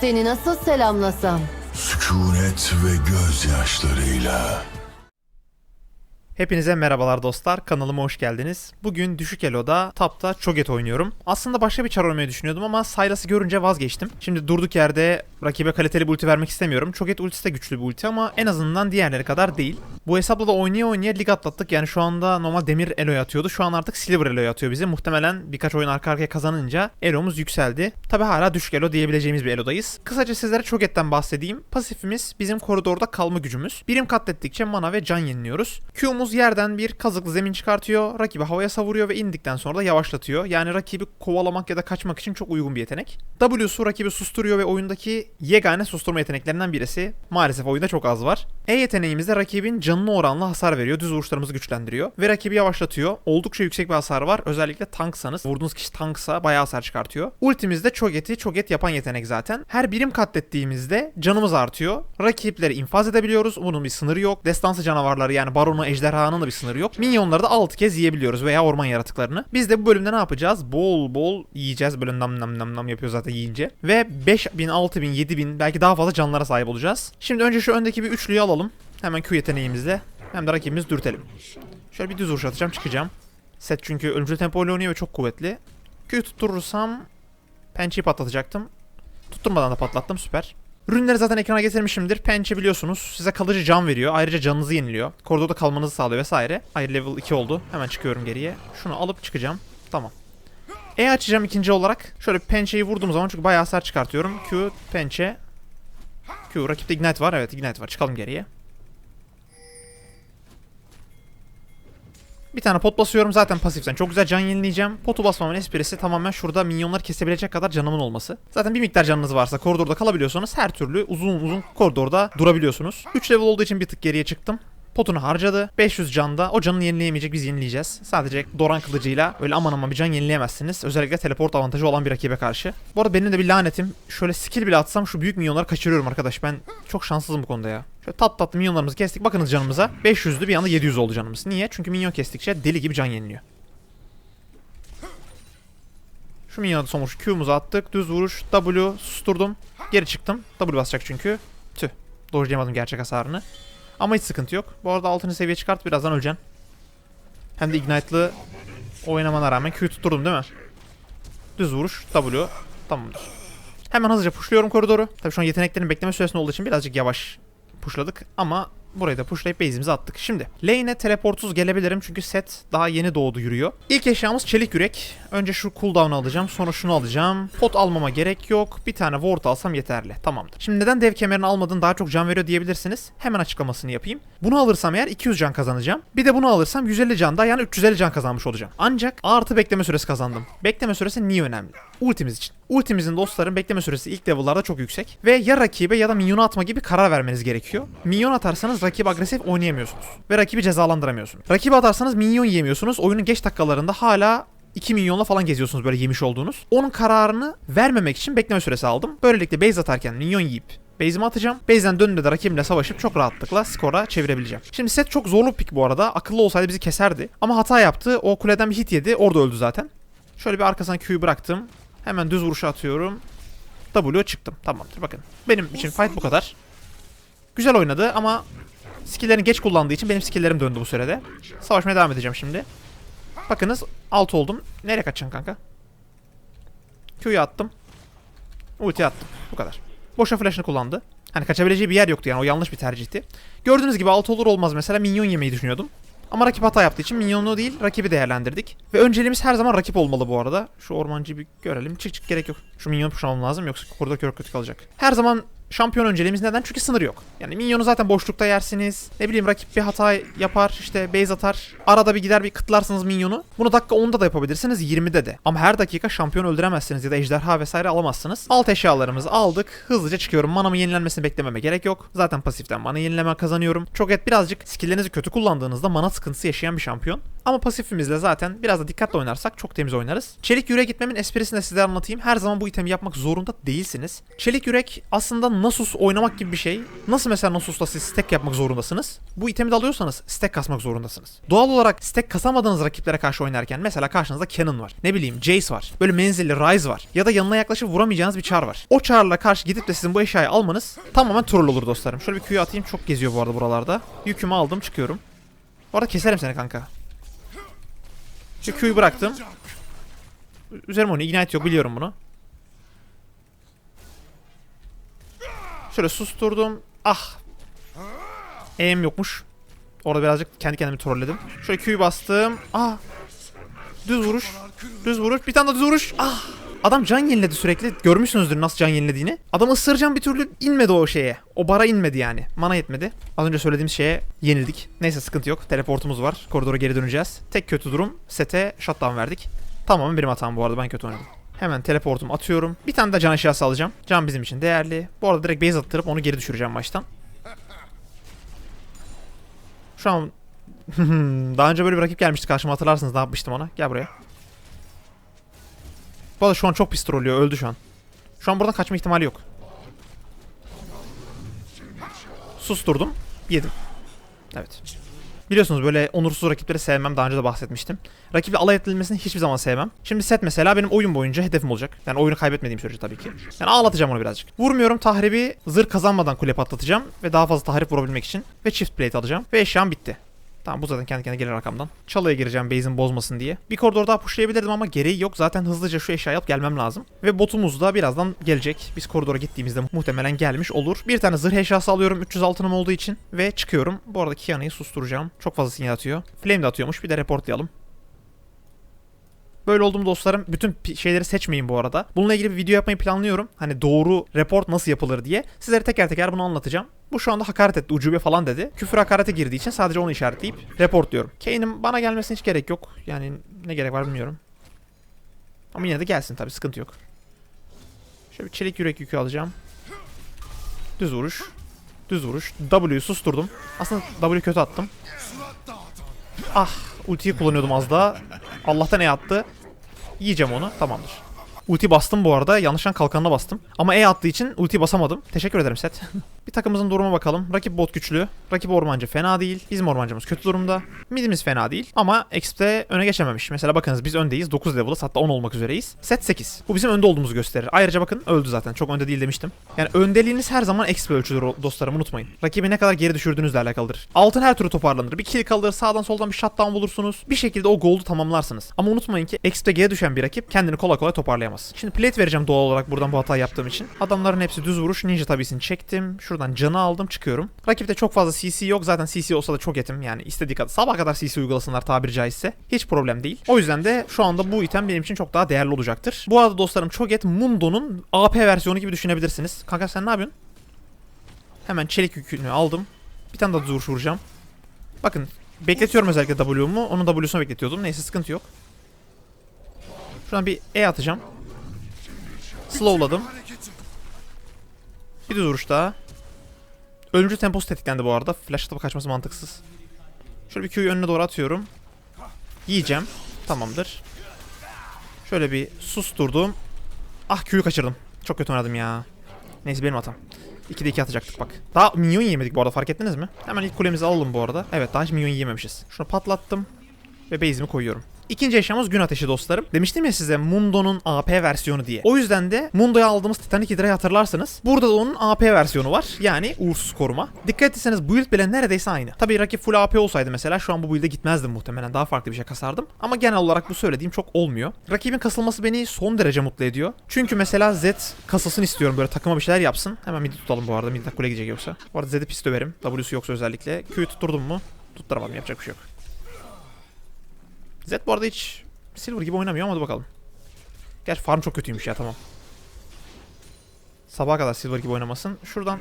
Seni nasıl selamlasam? Sükunet ve gözyaşlarıyla. Hepinize merhabalar dostlar. Kanalıma hoş geldiniz. Bugün düşük eloda tapta Cho'Gath oynuyorum. Aslında başka bir çar oynamayı düşünüyordum ama Sylas'ı görünce vazgeçtim. Şimdi durduk yerde rakibe kaliteli bir ulti vermek istemiyorum. Cho'Gath ultisi de güçlü bir ulti ama en azından diğerleri kadar değil. Bu hesapla da oynaya oynaya lig atlattık. Yani şu anda normal demir eloya atıyordu. Şu an artık silver eloya atıyor bizi. Muhtemelen birkaç oyun arka arkaya kazanınca elomuz yükseldi. Tabi hala düşük elo diyebileceğimiz bir elodayız. Kısaca sizlere Cho'Gath'ten bahsedeyim. Pasifimiz bizim koridorda kalma gücümüz. Birim katlettikçe mana ve can yeniliyoruz. Q'muz yerden bir kazıklı zemin çıkartıyor. Rakibi havaya savuruyor ve indikten sonra da yavaşlatıyor. Yani rakibi kovalamak ya da kaçmak için çok uygun bir yetenek. W'su rakibi susturuyor ve oyundaki yegane susturma yeteneklerinden birisi. Maalesef oyunda çok az var. E yeteneğimizde rakibin canına oranlı hasar veriyor. Düz vuruşlarımızı güçlendiriyor. Ve rakibi yavaşlatıyor. Oldukça yüksek bir hasar var. Özellikle tanksanız. Vurduğunuz kişi tanksa bayağı hasar çıkartıyor. Ultimizde Cho'Gath'i Cho'Gath yapan yetenek zaten. Her birim katlettiğimizde canımız artıyor. Rakipleri infaz edebiliyoruz. Bunun bir sınırı yok. Destansı canavarları yani baronu, ejderhanın da bir sınırı yok. Minyonları da 6 kez yiyebiliyoruz veya orman yaratıklarını. Biz de bu bölümde ne yapacağız? Bol bol yiyeceğiz. Böyle nam nam nam nam yapıyor zaten yiyince. Ve 5000, 6000, 7000 belki daha fazla canlara sahip olacağız. Şimdi önce şu öndeki bir üçlüyü alalım. Hemen Q yeteneğimizle. Hem de rakibimizi dürtelim. Şöyle bir düz vuruş atacağım çıkacağım. Set çünkü ölümcül tempo ile oynuyor ve çok kuvvetli. Q'yu tutturursam pençeyi patlatacaktım. Tutturmadan da patlattım süper. Ürünleri zaten ekrana getirmişimdir. Pençe biliyorsunuz size kalıcı can veriyor. Ayrıca canınızı yeniliyor. Koridorda kalmanızı sağlıyor vesaire. Hayır level 2 oldu. Hemen çıkıyorum geriye. Şunu alıp çıkacağım. Tamam. E açacağım ikinci olarak. Şöyle pençeyi vurduğum zaman çünkü bayağı hasar çıkartıyorum. Q, pençe. Q, rakipte ignite var. Evet ignite var. Çıkalım geriye. Bir tane pot basıyorum zaten pasiften. Çok güzel can yenileyeceğim. Potu basmamın esprisi tamamen şurada minyonları kesebilecek kadar canımın olması. Zaten bir miktar canınız varsa koridorda kalabiliyorsanız her türlü uzun uzun koridorda durabiliyorsunuz. 3 level olduğu için bir tık geriye çıktım. Potunu harcadı. 500 canda. O canını yenileyemeyecek biz yenileyeceğiz. Sadece Doran kılıcıyla öyle aman aman bir can yenileyemezsiniz. Özellikle teleport avantajı olan bir rakibe karşı. Bu arada benim de bir lanetim. Şöyle skill bile atsam şu büyük minyonları kaçırıyorum arkadaş. Ben çok şanssızım bu konuda ya. Şöyle tat tatlı minyonlarımızı kestik. Bakınız canımıza. 500'dü bir anda 700 oldu canımız. Niye? Çünkü minyon kestikçe deli gibi can yeniliyor. Şu minyona sonuç Q'muzu attık. Düz vuruş. W susturdum. Geri çıktım. W basacak çünkü. Tüh. Dojlayamadım gerçek hasarını. Ama hiç sıkıntı yok. Bu arada 6. seviye çıkart birazdan öleceksin. Hem de Ignite'lı oynamana rağmen Q tutturdum değil mi? Düz vuruş W. Tamamdır. Hemen hızlıca pushluyorum koridoru. Tabii şu an yeteneklerin bekleme süresinde olduğu için birazcık yavaş pushladık ama burayı da pushlayıp base'imizi attık. Şimdi lane'e teleportsuz gelebilirim çünkü set daha yeni doğdu yürüyor. İlk eşyamız çelik yürek. Önce şu cooldown'u alacağım sonra şunu alacağım. Pot almama gerek yok. Bir tane ward alsam yeterli. Tamamdır. Şimdi neden dev kemerini almadın daha çok can veriyor diyebilirsiniz. Hemen açıklamasını yapayım. Bunu alırsam eğer 200 can kazanacağım. Bir de bunu alırsam 150 can daha yani 350 can kazanmış olacağım. Ancak artı bekleme süresi kazandım. Bekleme süresi niye önemli? Ultimiz için. Ultimizin dostların bekleme süresi ilk level'larda çok yüksek. Ve ya rakibe ya da minyonu atma gibi karar vermeniz gerekiyor. Minyon atarsanız rakip agresif oynayamıyorsunuz. Ve rakibi cezalandıramıyorsunuz. Rakibi atarsanız minyon yiyemiyorsunuz. Oyunun geç dakikalarında hala 2 milyonla falan geziyorsunuz böyle yemiş olduğunuz. Onun kararını vermemek için bekleme süresi aldım. Böylelikle base atarken minyon yiyip Base'imi atacağım. Base'den döndüğümde de rakibimle savaşıp çok rahatlıkla skora çevirebileceğim. Şimdi set çok zorlu pick bu arada. Akıllı olsaydı bizi keserdi. Ama hata yaptı. O kuleden bir hit yedi. Orada öldü zaten. Şöyle bir arkasına Q'yu bıraktım. Hemen düz vuruşu atıyorum. W çıktım. Tamamdır bakın. Benim için fight bu kadar. Güzel oynadı ama skill'lerini geç kullandığı için benim skill'lerim döndü bu sürede. Savaşmaya devam edeceğim şimdi. Bakınız alt oldum. Nereye kaçacaksın kanka? Q'yu attım. Ulti attım. Bu kadar. Boşa flash'ını kullandı. Hani kaçabileceği bir yer yoktu yani o yanlış bir tercihti. Gördüğünüz gibi alt olur olmaz mesela minyon yemeyi düşünüyordum. Ama rakip hata yaptığı için minyonluğu değil rakibi değerlendirdik. Ve önceliğimiz her zaman rakip olmalı bu arada. Şu ormancıyı bir görelim. Çık çık gerek yok. Şu minyon pushlamam lazım yoksa koridor kör kötü kalacak. Her zaman şampiyon önceliğimiz neden? Çünkü sınır yok. Yani minyonu zaten boşlukta yersiniz. Ne bileyim rakip bir hata yapar işte base atar. Arada bir gider bir kıtlarsınız minyonu. Bunu dakika 10'da da yapabilirsiniz 20'de de. Ama her dakika şampiyon öldüremezsiniz ya da ejderha vesaire alamazsınız. Alt eşyalarımızı aldık. Hızlıca çıkıyorum. Manamı yenilenmesini beklememe gerek yok. Zaten pasiften mana yenileme kazanıyorum. Çok et birazcık skilllerinizi kötü kullandığınızda mana sıkıntısı yaşayan bir şampiyon. Ama pasifimizle zaten biraz da dikkatli oynarsak çok temiz oynarız. Çelik yürek gitmemin esprisini size anlatayım. Her zaman bu itemi yapmak zorunda değilsiniz. Çelik yürek aslında Nasus oynamak gibi bir şey. Nasıl mesela Nasus'ta siz stack yapmak zorundasınız? Bu itemi de alıyorsanız stack kasmak zorundasınız. Doğal olarak stack kasamadığınız rakiplere karşı oynarken mesela karşınızda Cannon var. Ne bileyim Jace var. Böyle menzilli Ryze var. Ya da yanına yaklaşıp vuramayacağınız bir çar var. O çarla karşı gidip de sizin bu eşyayı almanız tamamen troll olur dostlarım. Şöyle bir Q'yu atayım. Çok geziyor bu arada buralarda. Yükümü aldım çıkıyorum. Bu arada keserim seni kanka. Şu Q'yu bıraktım. Üzerim onu. Ignite yok biliyorum bunu. Şöyle susturdum. Ah. E'm yokmuş. Orada birazcık kendi kendimi trolledim. Şöyle Q'yu bastım. Ah. Düz vuruş. Düz vuruş. Bir tane daha düz vuruş. Ah. Adam can yeniledi sürekli. Görmüşsünüzdür nasıl can yenilediğini. Adam ısıracağım bir türlü inmedi o şeye. O bara inmedi yani. Mana yetmedi. Az önce söylediğimiz şeye yenildik. Neyse sıkıntı yok. Teleportumuz var. Koridora geri döneceğiz. Tek kötü durum sete shutdown verdik. Tamamen benim hatam bu arada. Ben kötü oynadım. Hemen teleportumu atıyorum. Bir tane de can eşyası alacağım. Can bizim için değerli. Bu arada direkt base attırıp onu geri düşüreceğim baştan. Şu an daha önce böyle bir rakip gelmişti karşıma hatırlarsınız ne yapmıştım ona. Gel buraya. Arada şu an çok pis trollüyor. Öldü şu an. Şu an buradan kaçma ihtimali yok. Susturdum. Yedim. Evet. Biliyorsunuz böyle onursuz rakipleri sevmem. Daha önce de bahsetmiştim. Rakiple alay edilmesini hiçbir zaman sevmem. Şimdi set mesela benim oyun boyunca hedefim olacak. Yani oyunu kaybetmediğim sürece tabii ki. Yani ağlatacağım onu birazcık. Vurmuyorum tahribi zırh kazanmadan kule patlatacağım. Ve daha fazla tahrip vurabilmek için. Ve çift plate alacağım. Ve eşyam bitti. Tamam bu zaten kendi kendine gelir arkamdan. Çalıya gireceğim base'in bozmasın diye. Bir koridor daha pushlayabilirdim ama gereği yok. Zaten hızlıca şu eşyayı alıp gelmem lazım. Ve botumuz da birazdan gelecek. Biz koridora gittiğimizde muhtemelen gelmiş olur. Bir tane zırh eşyası alıyorum 300 altınım olduğu için. Ve çıkıyorum. Bu arada Kiana'yı susturacağım. Çok fazla sinyal atıyor. Flame de atıyormuş. Bir de reportlayalım. Böyle oldum dostlarım. Bütün şeyleri seçmeyin bu arada. Bununla ilgili bir video yapmayı planlıyorum. Hani doğru report nasıl yapılır diye. Sizlere teker teker bunu anlatacağım. Bu şu anda hakaret etti, ucube falan dedi. Küfür hakarete girdiği için sadece onu işaretleyip report diyorum. Kane'in bana gelmesine hiç gerek yok. Yani ne gerek var bilmiyorum. Ama yine de gelsin tabii sıkıntı yok. Şöyle bir çelik yürek yükü alacağım. Düz vuruş. Düz vuruş. W'yu susturdum. Aslında W kötü attım. Ah ultiyi kullanıyordum az daha. Allah'tan E attı. Yiyeceğim onu. Tamamdır. Ulti bastım bu arada. Yanlışlıkla kalkanına bastım. Ama E attığı için ulti basamadım. Teşekkür ederim set. bir takımımızın duruma bakalım. Rakip bot güçlü. Rakip ormancı fena değil. Bizim ormancımız kötü durumda. Midimiz fena değil. Ama X'de öne geçememiş. Mesela bakınız biz öndeyiz. 9 level'ız. Hatta 10 olmak üzereyiz. Set 8. Bu bizim önde olduğumuzu gösterir. Ayrıca bakın öldü zaten. Çok önde değil demiştim. Yani öndeliğiniz her zaman XP ölçüdür dostlarım unutmayın. Rakibi ne kadar geri düşürdüğünüzle alakalıdır. Altın her türlü toparlanır. Bir kill kalır. Sağdan soldan bir shutdown bulursunuz. Bir şekilde o gold'u tamamlarsınız. Ama unutmayın ki XP'de geri düşen bir rakip kendini kolay kolay toparlayamaz. Şimdi plate vereceğim doğal olarak buradan bu hatayı yaptığım için. Adamların hepsi düz vuruş. Ninja tabisini çektim. Şuradan canı aldım çıkıyorum. Rakipte çok fazla CC yok. Zaten CC olsa da çok etim. Yani istediği kadar sabah kadar CC uygulasınlar tabiri caizse. Hiç problem değil. O yüzden de şu anda bu item benim için çok daha değerli olacaktır. Bu arada dostlarım Choget Mundo'nun AP versiyonu gibi düşünebilirsiniz. Kanka sen ne yapıyorsun? Hemen çelik yükünü aldım. Bir tane daha düz vuruş vuracağım. Bakın bekletiyorum özellikle W'mu. Onun W'sunu bekletiyordum. Neyse sıkıntı yok. Şuradan bir E atacağım. Slowladım. Bir düz vuruş daha. Ölümcül temposu tetiklendi bu arada. Flash atıp kaçması mantıksız. Şöyle bir Q'yu önüne doğru atıyorum. Yiyeceğim. Tamamdır. Şöyle bir susturdum. Ah Q'yu kaçırdım. Çok kötü oynadım ya. Neyse benim hatam. 2'de 2 atacaktık bak. Daha minyon yemedik bu arada fark ettiniz mi? Hemen ilk kulemizi alalım bu arada. Evet daha hiç minyon yememişiz. Şunu patlattım. Ve base'imi koyuyorum. İkinci eşyamız gün ateşi dostlarım. Demiştim ya size Mundo'nun AP versiyonu diye. O yüzden de Mundo'ya aldığımız Titanic Hydra'yı hatırlarsınız. Burada da onun AP versiyonu var. Yani uğursuz koruma. Dikkat etseniz build bile neredeyse aynı. Tabii rakip full AP olsaydı mesela şu an bu build'e gitmezdim muhtemelen. Daha farklı bir şey kasardım. Ama genel olarak bu söylediğim çok olmuyor. Rakibin kasılması beni son derece mutlu ediyor. Çünkü mesela Z kasılsın istiyorum. Böyle takıma bir şeyler yapsın. Hemen midi tutalım bu arada. Mid'de kule gidecek yoksa. Bu arada Z'de pis döverim. W'su yoksa özellikle. Q'yu tutturdum mu? Tutturamadım. Yapacak bir şey yok. Z bu arada hiç Silver gibi oynamıyor ama hadi bakalım. Gerçi farm çok kötüymüş ya tamam. Sabaha kadar Silver gibi oynamasın. Şuradan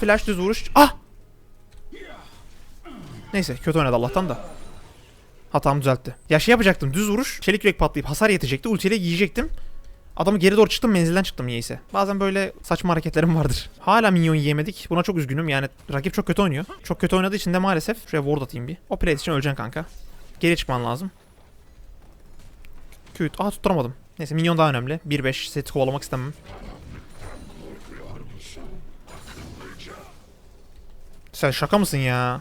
Flash düz vuruş. Ah! Neyse kötü oynadı Allah'tan da. Hatamı düzeltti. Ya şey yapacaktım düz vuruş. Çelik yürek patlayıp hasar yetecekti. Ultiyle yiyecektim. Adamı geri doğru çıktım menzilden çıktım niyeyse. Bazen böyle saçma hareketlerim vardır. Hala minyon yiyemedik. Buna çok üzgünüm. Yani rakip çok kötü oynuyor. Çok kötü oynadığı için de maalesef şuraya ward atayım bir. O plate için öleceksin kanka. Geri çıkman lazım. Küt. Aa tutturamadım. Neyse minyon daha önemli. 1-5 seti kovalamak istemem. Sen şaka mısın ya?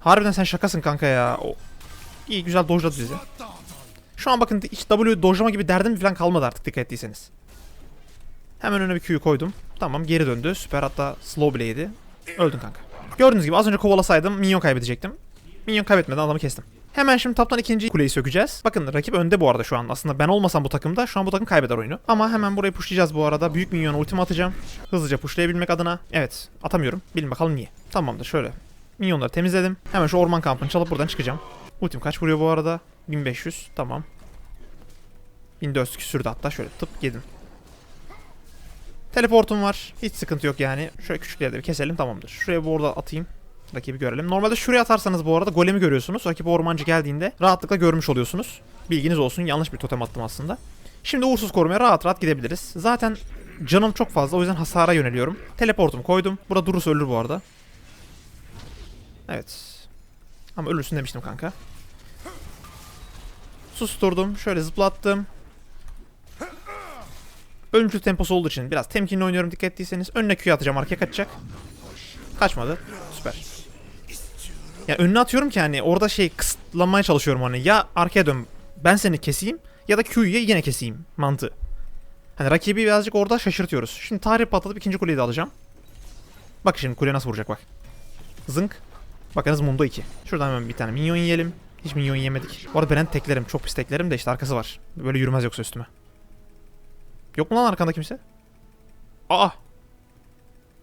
Harbiden sen şakasın kanka ya. O... İyi güzel dojladı bizi. Şu an bakın W dojlama gibi derdim falan kalmadı artık dikkat ettiyseniz. Hemen önüne bir Q'yu koydum. Tamam geri döndü. Süper hatta slow bile yedi. Öldün kanka. Gördüğünüz gibi az önce kovalasaydım minyon kaybedecektim. Minyon kaybetmeden adamı kestim. Hemen şimdi taptan ikinci kuleyi sökeceğiz. Bakın rakip önde bu arada şu an. Aslında ben olmasam bu takımda şu an bu takım kaybeder oyunu. Ama hemen burayı pushlayacağız bu arada. Büyük minyona ultimi atacağım. Hızlıca pushlayabilmek adına. Evet atamıyorum. Bilin bakalım niye. Tamamdır şöyle. Minyonları temizledim. Hemen şu orman kampını çalıp buradan çıkacağım. Ultim kaç vuruyor bu arada? 1500. Tamam. 1400 küsürdü hatta şöyle tıp yedim. Teleportum var. Hiç sıkıntı yok yani. Şöyle küçükleri de bir keselim tamamdır. Şuraya bu arada atayım. Rakibi görelim. Normalde şuraya atarsanız bu arada golemi görüyorsunuz. Rakip ormancı geldiğinde rahatlıkla görmüş oluyorsunuz. Bilginiz olsun. Yanlış bir totem attım aslında. Şimdi uğursuz korumaya rahat rahat gidebiliriz. Zaten canım çok fazla o yüzden hasara yöneliyorum. Teleportumu koydum. Burada durursa ölür bu arada. Evet. Ama ölürsün demiştim kanka. Susturdum. Şöyle zıplattım. Ölümcül temposu olduğu için biraz temkinli oynuyorum dikkat ettiyseniz. Önüne Q atacağım arkaya kaçacak. Kaçmadı. Süper. Ya önüne atıyorum ki hani orada şey kısıtlamaya çalışıyorum hani ya arkaya dön ben seni keseyim ya da Q'yu yine keseyim mantığı. Hani rakibi birazcık orada şaşırtıyoruz. Şimdi tarih patlatıp ikinci kuleyi de alacağım. Bak şimdi kule nasıl vuracak bak. Zınk. Bakınız Mundo 2. Şuradan hemen bir tane minyon yiyelim. Hiç minyon yemedik. Bu arada Brent teklerim. Çok pis teklerim de işte arkası var. Böyle yürümez yoksa üstüme. Yok mu lan arkanda kimse? Aa!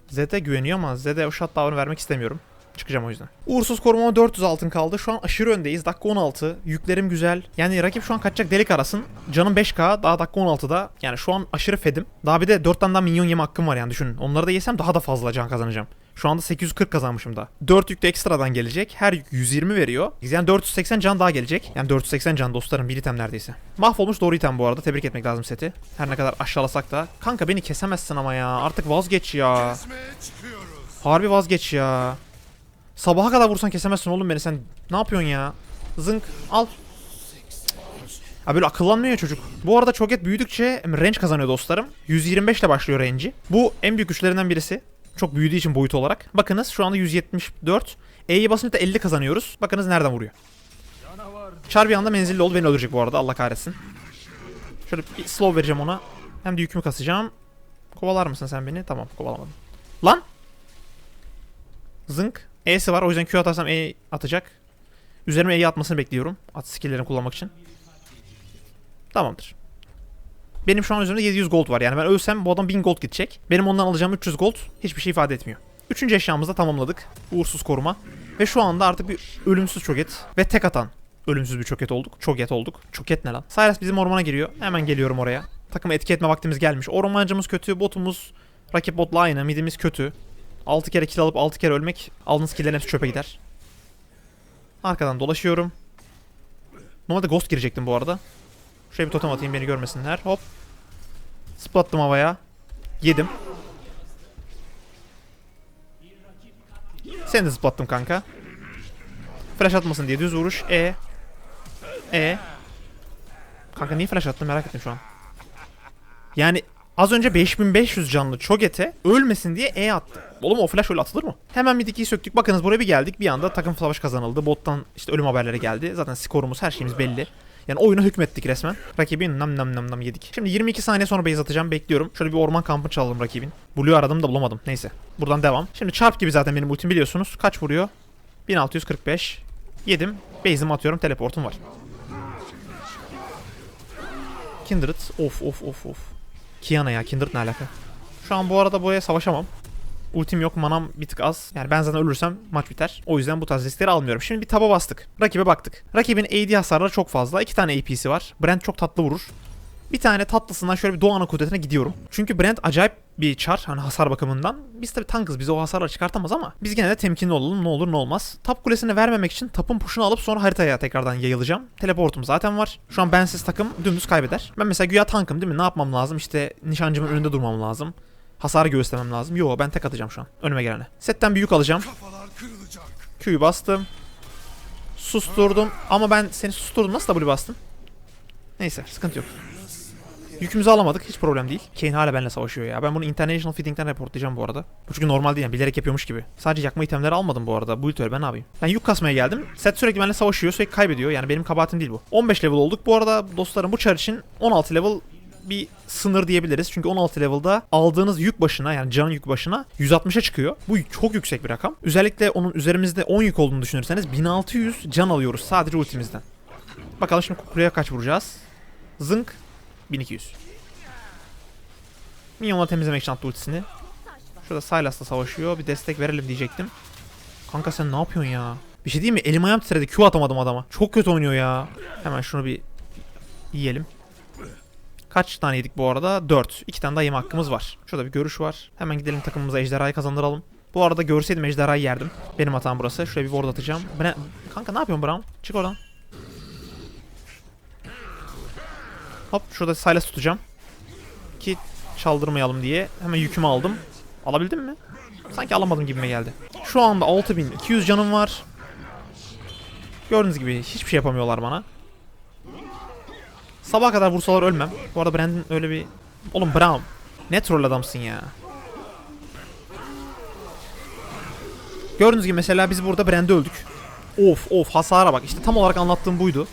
Zed'e güveniyor ama Zed'e o shutdown'u vermek istemiyorum. Çıkacağım o yüzden. Uğursuz korumama 400 altın kaldı. Şu an aşırı öndeyiz. Dakika 16. Yüklerim güzel. Yani rakip şu an kaçacak delik arasın. Canım 5k. Daha dakika 16'da. Yani şu an aşırı fedim. Daha bir de 4 tane daha minyon yeme hakkım var yani düşünün. Onları da yesem daha da fazla can kazanacağım. Şu anda 840 kazanmışım da. 4 yük de ekstradan gelecek. Her yük 120 veriyor. Yani 480 can daha gelecek. Yani 480 can dostlarım. Bir item neredeyse. Mahvolmuş doğru item bu arada. Tebrik etmek lazım seti. Her ne kadar aşağılasak da. Kanka beni kesemezsin ama ya. Artık vazgeç ya. Harbi vazgeç ya. Sabaha kadar vursan kesemezsin oğlum beni. Sen ne yapıyorsun ya? Zınk al. Ha böyle akıllanmıyor çocuk. Bu arada Cho'Gath büyüdükçe range kazanıyor dostlarım. 125 ile başlıyor range'i. Bu en büyük güçlerinden birisi. Çok büyüdüğü için boyut olarak. Bakınız şu anda 174. E'yi basınca da 50 kazanıyoruz. Bakınız nereden vuruyor. Char bir anda menzilli oldu. Beni öldürecek bu arada. Allah kahretsin. Şöyle bir slow vereceğim ona. Hem de yükümü kasacağım. Kovalar mısın sen beni? Tamam kovalamadım. Lan! Zınk. E'si var. O yüzden Q atarsam E atacak. Üzerime E'yi atmasını bekliyorum. At skill'lerini kullanmak için. Tamamdır. Benim şu an üzerimde 700 gold var. Yani ben ölsem bu adam 1000 gold gidecek. Benim ondan alacağım 300 gold hiçbir şey ifade etmiyor. Üçüncü eşyamızı da tamamladık. Uğursuz koruma. Ve şu anda artık bir ölümsüz çoket ve tek atan ölümsüz bir çoket olduk. Çoket olduk. Çoket ne lan? Cyrus bizim ormana giriyor. Hemen geliyorum oraya. Takımı etki etme vaktimiz gelmiş. Ormancımız kötü, botumuz rakip botla aynı, midimiz kötü. 6 kere kill alıp 6 kere ölmek aldığınız killerin hepsi çöpe gider. Arkadan dolaşıyorum. Normalde ghost girecektim bu arada. Şöyle bir totem atayım beni görmesinler. Hop. Zıplattım havaya. Yedim. Seni de zıplattım kanka. Flash atmasın diye düz vuruş. E. E. Kanka niye flash attın merak ettim şu an. Yani az önce 5500 canlı Cho'Gath'e ölmesin diye E attı. Oğlum o flash öyle atılır mı? Hemen bir dikiyi söktük. Bakınız buraya bir geldik. Bir anda takım savaş kazanıldı. Bottan işte ölüm haberleri geldi. Zaten skorumuz her şeyimiz belli. Yani oyuna hükmettik resmen. Rakibin nam nam nam nam yedik. Şimdi 22 saniye sonra base atacağım. Bekliyorum. Şöyle bir orman kampı çalalım rakibin. Blue'yu aradım da bulamadım. Neyse. Buradan devam. Şimdi çarp gibi zaten benim ultim biliyorsunuz. Kaç vuruyor? 1645. Yedim. Base'imi atıyorum. Teleportum var. Kindred. Of of of of. Kiana ya. Kindred ne alaka? Şu an bu arada buraya savaşamam. Ultim yok, manam bir tık az. Yani ben zaten ölürsem maç biter. O yüzden bu tarz riskleri almıyorum. Şimdi bir taba bastık. Rakibe baktık. Rakibin AD hasarları çok fazla. İki tane AP'si var. Brent çok tatlı vurur. Bir tane tatlısından şöyle bir Doğan'ın kudretine gidiyorum. Çünkü Brent acayip bir çar hani hasar bakımından. Biz tabii tankız bize o hasarları çıkartamaz ama biz gene de temkinli olalım ne olur ne olmaz. Tap kulesini vermemek için tapın puşunu alıp sonra haritaya tekrardan yayılacağım. Teleportum zaten var. Şu an bensiz takım dümdüz kaybeder. Ben mesela güya tankım değil mi? Ne yapmam lazım? İşte nişancımın önünde durmam lazım. Hasarı göğüslemem lazım. Yo ben tek atacağım şu an. Önüme gelene. Setten bir yük alacağım. Q'yu bastım. Susturdum. Ama ben seni susturdum. Nasıl W bastın? Neyse sıkıntı yok. Yükümüzü alamadık. Hiç problem değil. Kane hala benimle savaşıyor ya. Ben bunu International Feeding'den reportlayacağım bu arada. Bu çünkü normal değil yani. Bilerek yapıyormuş gibi. Sadece yakma itemleri almadım bu arada. Bu öyle ben ne yapayım? Ben yük kasmaya geldim. Set sürekli benimle savaşıyor. Sürekli kaybediyor. Yani benim kabahatim değil bu. 15 level olduk. Bu arada dostlarım bu çar için 16 level bir sınır diyebiliriz. Çünkü 16 level'da aldığınız yük başına yani can yük başına 160'a çıkıyor. Bu çok yüksek bir rakam. Özellikle onun üzerimizde 10 yük olduğunu düşünürseniz 1600 can alıyoruz sadece ultimizden. Bakalım şimdi kuleye kaç vuracağız. Zınk 1200. Minyonla temizlemek için attı ultisini. Şurada Sylas'la savaşıyor. Bir destek verelim diyecektim. Kanka sen ne yapıyorsun ya? Bir şey değil mi? Elim ayağım titredi. Q atamadım adama. Çok kötü oynuyor ya. Hemen şunu bir yiyelim. Kaç tane yedik bu arada? 4. 2 tane daha yeme hakkımız var. Şurada bir görüş var. Hemen gidelim takımımıza ejderhayı kazandıralım. Bu arada görseydim ejderhayı yerdim. Benim hatam burası. Şuraya bir ward atacağım. Ben... Kanka ne yapıyorsun Brown? Çık oradan. Hop şurada Sylas tutacağım. Ki çaldırmayalım diye. Hemen yükümü aldım. Alabildim mi? Sanki alamadım gibime geldi. Şu anda 6200 canım var. Gördüğünüz gibi hiçbir şey yapamıyorlar bana. Sabaha kadar vursalar ölmem. Bu arada Brandon öyle bir... Oğlum Brown. Ne troll adamsın ya. Gördüğünüz gibi mesela biz burada Brand'e öldük. Of of hasara bak. İşte tam olarak anlattığım buydu.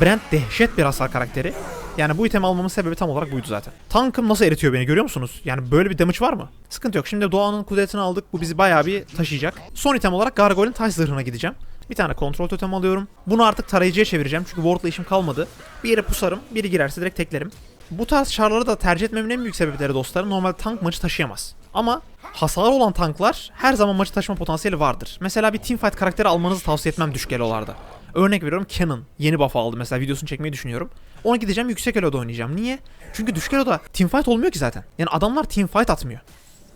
Brand dehşet bir hasar karakteri. Yani bu itemi almamın sebebi tam olarak buydu zaten. Tankım nasıl eritiyor beni görüyor musunuz? Yani böyle bir damage var mı? Sıkıntı yok. Şimdi Doğan'ın kudretini aldık. Bu bizi bayağı bir taşıyacak. Son item olarak Gargoyle'in taş zırhına gideceğim. Bir tane kontrol totem alıyorum. Bunu artık tarayıcıya çevireceğim çünkü wardla işim kalmadı. Bir yere pusarım, biri girerse direkt teklerim. Bu tarz çarları da tercih etmemin en büyük sebepleri dostlarım normal tank maçı taşıyamaz. Ama hasarı olan tanklar her zaman maçı taşıma potansiyeli vardır. Mesela bir teamfight karakteri almanızı tavsiye etmem düşük elolarda. Örnek veriyorum Canon yeni buff aldı mesela videosunu çekmeyi düşünüyorum. Ona gideceğim yüksek eloda oynayacağım. Niye? Çünkü düşük eloda teamfight olmuyor ki zaten. Yani adamlar teamfight atmıyor.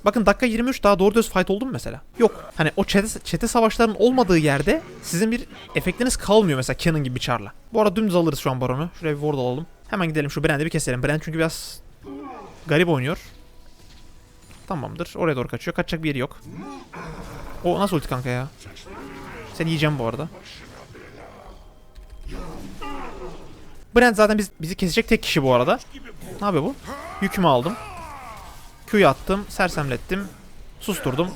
Bakın dakika 23 daha doğru düz fight oldu mu mesela? Yok. Hani o çete, çete savaşlarının olmadığı yerde sizin bir efektiniz kalmıyor mesela Canon gibi bir çarla. Bu arada dümdüz alırız şu an baronu. Şuraya bir ward alalım. Hemen gidelim şu Brand'i bir keselim. Brand çünkü biraz garip oynuyor. Tamamdır. Oraya doğru kaçıyor. Kaçacak bir yeri yok. O nasıl ulti kanka ya? Seni yiyeceğim bu arada. Brand zaten biz, bizi kesecek tek kişi bu arada. Ne yapıyor bu? Yükümü aldım. Q'yu attım. Sersemlettim. Susturdum.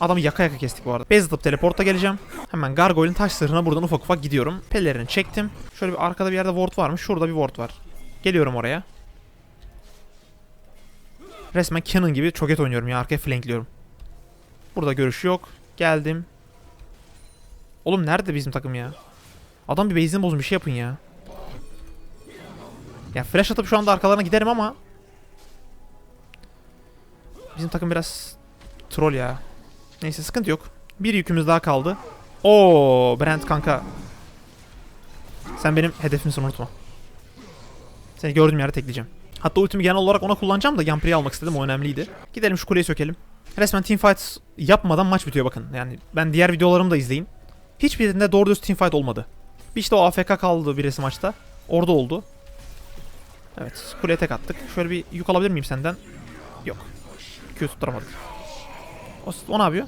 Adamı yaka yaka kestik bu arada. Base atıp teleporta geleceğim. Hemen Gargoyle'in taş sırrına buradan ufak ufak gidiyorum. Pellerini çektim. Şöyle bir arkada bir yerde ward varmış. Şurada bir ward var. Geliyorum oraya. Resmen Canon gibi çoket oynuyorum ya. Arkaya flankliyorum. Burada görüş yok. Geldim. Oğlum nerede bizim takım ya? Adam bir base'ini bozun bir şey yapın ya. Ya flash atıp şu anda arkalarına giderim ama Bizim takım biraz troll ya. Neyse sıkıntı yok. Bir yükümüz daha kaldı. Oo Brent kanka. Sen benim hedefimsin unutma. Seni gördüğüm yerde tekleyeceğim. Hatta ultimi genel olarak ona kullanacağım da Yampri'yi almak istedim o önemliydi. Gidelim şu kuleyi sökelim. Resmen teamfight yapmadan maç bitiyor bakın. Yani ben diğer videolarımı da izleyin. Hiçbirinde doğru düz teamfight olmadı. Bir işte o AFK kaldı birisi maçta. Orada oldu. Evet kuleye tek attık. Şöyle bir yük alabilir miyim senden? Yok. Q tutturamadık. O, o ne yapıyor?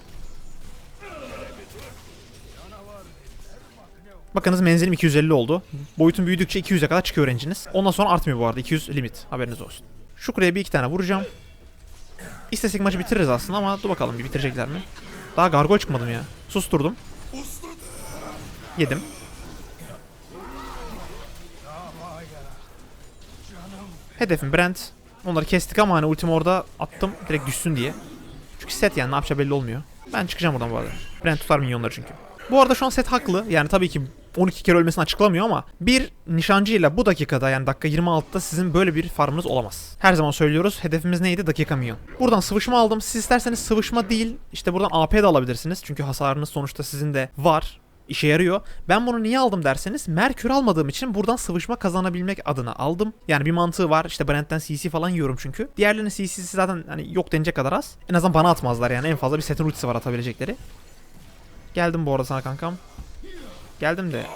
Bakınız menzilim 250 oldu. Boyutum büyüdükçe 200'e kadar çıkıyor range'iniz. Ondan sonra artmıyor bu arada. 200 limit. Haberiniz olsun. Şu kuleye bir iki tane vuracağım. İstesek maçı bitiririz aslında ama dur bakalım bir bitirecekler mi? Daha gargoyle çıkmadım ya. Susturdum. Yedim. Hedefim Brent. Onları kestik ama hani ultimi orada attım direkt düşsün diye. Çünkü set yani ne yapacağı belli olmuyor. Ben çıkacağım buradan bu arada. Brent tutar minyonları çünkü. Bu arada şu an set haklı. Yani tabii ki 12 kere ölmesini açıklamıyor ama bir nişancıyla bu dakikada yani dakika 26'da sizin böyle bir farmınız olamaz. Her zaman söylüyoruz. Hedefimiz neydi? Dakika minyon. Buradan sıvışma aldım. Siz isterseniz sıvışma değil işte buradan AP de alabilirsiniz. Çünkü hasarınız sonuçta sizin de var. İşe yarıyor. Ben bunu niye aldım derseniz Merkür almadığım için buradan sıvışma kazanabilmek adına aldım. Yani bir mantığı var. İşte Brent'ten CC falan yiyorum çünkü. Diğerlerinin CC'si zaten hani yok denecek kadar az. En azından bana atmazlar yani. En fazla bir setin ultisi var atabilecekleri. Geldim bu arada sana kankam. Geldim de.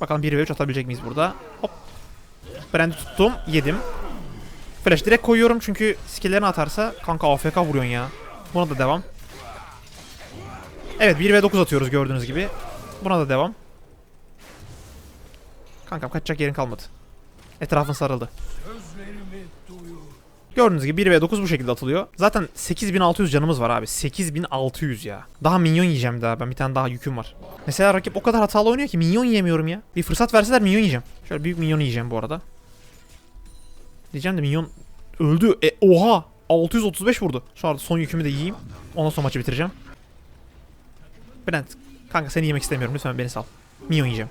Bakalım 1 ve 3 atabilecek miyiz burada? Hop. Brand'i tuttum. Yedim. Flash direkt koyuyorum çünkü skill'lerini atarsa kanka AFK vuruyorsun ya. Buna da devam. Evet 1 ve 9 atıyoruz gördüğünüz gibi. Buna da devam. Kankam kaçacak yerin kalmadı. Etrafın sarıldı. Gördüğünüz gibi 1 ve 9 bu şekilde atılıyor. Zaten 8600 canımız var abi. 8600 ya. Daha minyon yiyeceğim daha. Ben bir tane daha yüküm var. Mesela rakip o kadar hatalı oynuyor ki minyon yiyemiyorum ya. Bir fırsat verseler minyon yiyeceğim. Şöyle büyük minyon yiyeceğim bu arada. Diyeceğim de minyon öldü. E oha! 635 vurdu. Şu arada son yükümü de yiyeyim. Ondan sonra maçı bitireceğim. Brent, kanka seni yemek istemiyorum. Lütfen beni sal. Minyon yiyeceğim.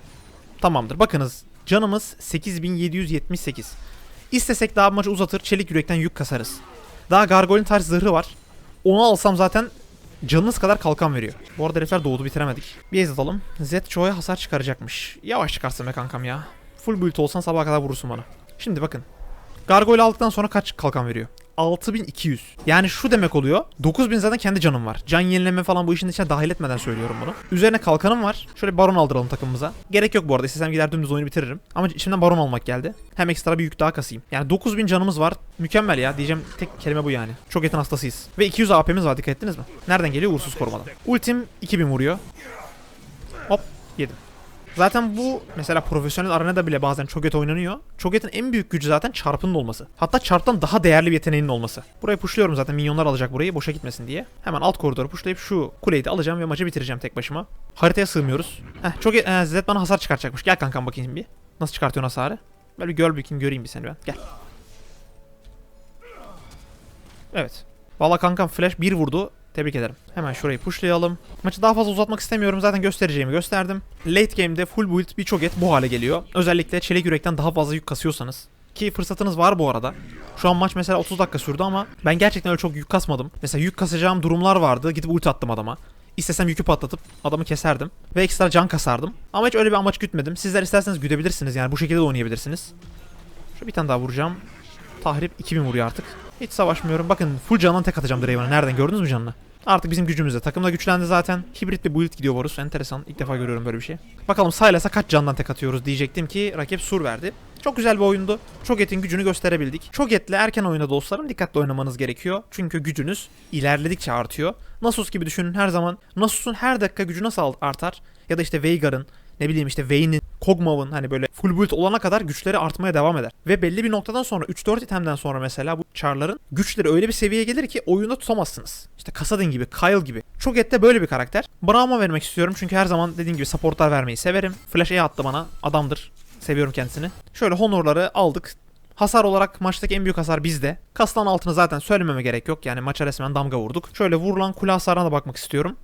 Tamamdır. Bakınız canımız 8778. İstesek daha maçı uzatır, çelik yürekten yük kasarız. Daha Gargoyle'in tarz zırhı var. Onu alsam zaten canınız kadar kalkan veriyor. Bu arada herifler doğdu bitiremedik. Bir ez atalım. Z çoğuya hasar çıkaracakmış. Yavaş çıkarsın be kankam ya. Full build olsan sabaha kadar vurursun bana. Şimdi bakın. Gargoyle aldıktan sonra kaç kalkan veriyor? 6200. Yani şu demek oluyor. 9000 zaten kendi canım var. Can yenileme falan bu işin içine dahil etmeden söylüyorum bunu. Üzerine kalkanım var. Şöyle baron aldıralım takımımıza. Gerek yok bu arada. İstesem gider dümdüz oyunu bitiririm. Ama içimden baron almak geldi. Hem ekstra bir yük daha kasayım. Yani 9000 canımız var. Mükemmel ya. Diyeceğim tek kelime bu yani. Çok yetin hastasıyız. Ve 200 AP'miz var dikkat ettiniz mi? Nereden geliyor? Uğursuz korumadan. Ultim 2000 vuruyor. Hop yedim. Zaten bu mesela profesyonel arenada bile bazen Cho'Gath oynanıyor. Cho'Gath'ın en büyük gücü zaten çarpının olması. Hatta çarptan daha değerli bir yeteneğinin olması. Burayı pushluyorum zaten minyonlar alacak burayı boşa gitmesin diye. Hemen alt koridoru pushlayıp şu kuleyi de alacağım ve maçı bitireceğim tek başıma. Haritaya sığmıyoruz. Heh Cho'Gath, e, Zed bana hasar çıkartacakmış. Gel kankam bakayım bir. Nasıl çıkartıyorsun hasarı? Böyle bir gör bakayım göreyim bir seni ben. Gel. Evet. Valla kankam flash 1 vurdu. Tebrik ederim. Hemen şurayı pushlayalım. Maçı daha fazla uzatmak istemiyorum. Zaten göstereceğimi gösterdim. Late game'de full build bir çoget bu hale geliyor. Özellikle çelik yürekten daha fazla yük kasıyorsanız. Ki fırsatınız var bu arada. Şu an maç mesela 30 dakika sürdü ama ben gerçekten öyle çok yük kasmadım. Mesela yük kasacağım durumlar vardı. Gidip ult attım adama. İstesem yükü patlatıp adamı keserdim. Ve ekstra can kasardım. Ama hiç öyle bir amaç gütmedim. Sizler isterseniz güdebilirsiniz yani bu şekilde de oynayabilirsiniz. Şu bir tane daha vuracağım. Tahrip 2000 vuruyor artık. Hiç savaşmıyorum. Bakın full candan tek atacağım Draven'a. Nereden gördünüz mü canını? Artık bizim gücümüzde. Takım da güçlendi zaten. Hibrit bir build gidiyor Varus. Enteresan. İlk defa görüyorum böyle bir şey. Bakalım Sylas'a kaç candan tek atıyoruz diyecektim ki rakip sur verdi. Çok güzel bir oyundu. Cho'Gath'in gücünü gösterebildik. Cho'Gath'le erken oyunda dostlarım dikkatli oynamanız gerekiyor. Çünkü gücünüz ilerledikçe artıyor. Nasus gibi düşünün her zaman. Nasus'un her dakika gücü nasıl artar? Ya da işte Veigar'ın ne bileyim işte Vayne'in, Kog'Maw'ın hani böyle full build olana kadar güçleri artmaya devam eder. Ve belli bir noktadan sonra 3-4 itemden sonra mesela bu char'ların güçleri öyle bir seviyeye gelir ki oyunda tutamazsınız. İşte Kassadin gibi, Kyle gibi. Cho'Gath böyle bir karakter. Braum'a vermek istiyorum çünkü her zaman dediğim gibi supportlar vermeyi severim. Flash E attı bana. Adamdır. Seviyorum kendisini. Şöyle honorları aldık. Hasar olarak maçtaki en büyük hasar bizde. Kastan altını zaten söylememe gerek yok. Yani maça resmen damga vurduk. Şöyle vurulan kule hasarına da bakmak istiyorum.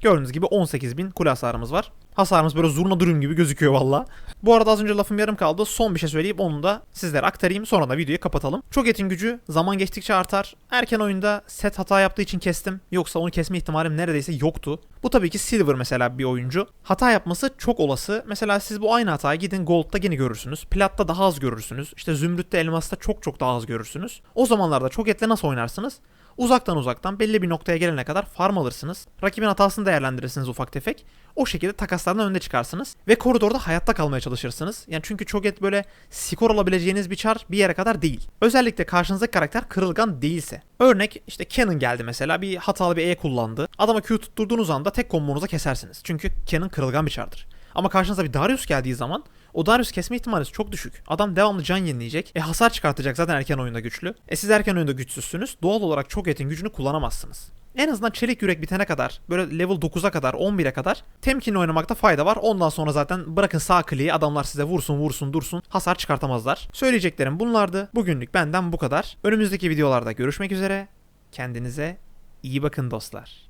Gördüğünüz gibi 18.000 kule hasarımız var. Hasarımız böyle zurna dürüm gibi gözüküyor valla. Bu arada az önce lafım yarım kaldı. Son bir şey söyleyip onu da sizlere aktarayım. Sonra da videoyu kapatalım. Çok etin gücü zaman geçtikçe artar. Erken oyunda set hata yaptığı için kestim. Yoksa onu kesme ihtimalim neredeyse yoktu. Bu tabii ki Silver mesela bir oyuncu. Hata yapması çok olası. Mesela siz bu aynı hatayı gidin Gold'da gene görürsünüz. Platta daha az görürsünüz. İşte Zümrüt'te Elmas'ta çok çok daha az görürsünüz. O zamanlarda çok etle nasıl oynarsınız? Uzaktan uzaktan belli bir noktaya gelene kadar farm alırsınız. Rakibin hatasını değerlendirirsiniz ufak tefek. O şekilde takaslardan önde çıkarsınız. Ve koridorda hayatta kalmaya çalışırsınız. Yani çünkü Cho'Gath böyle skor alabileceğiniz bir çar bir yere kadar değil. Özellikle karşınızdaki karakter kırılgan değilse. Örnek işte Canon geldi mesela bir hatalı bir E kullandı. Adama Q tutturduğunuz anda tek kombonuza kesersiniz. Çünkü Canon kırılgan bir çardır. Ama karşınıza bir Darius geldiği zaman o Darius kesme ihtimaliniz çok düşük. Adam devamlı can yenileyecek. E hasar çıkartacak zaten erken oyunda güçlü. E siz erken oyunda güçsüzsünüz. Doğal olarak çok etin gücünü kullanamazsınız. En azından çelik yürek bitene kadar, böyle level 9'a kadar, 11'e kadar temkinli oynamakta fayda var. Ondan sonra zaten bırakın sağ kliği adamlar size vursun vursun dursun hasar çıkartamazlar. Söyleyeceklerim bunlardı. Bugünlük benden bu kadar. Önümüzdeki videolarda görüşmek üzere. Kendinize iyi bakın dostlar.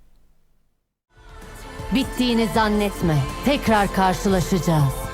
Bittiğini zannetme. Tekrar karşılaşacağız.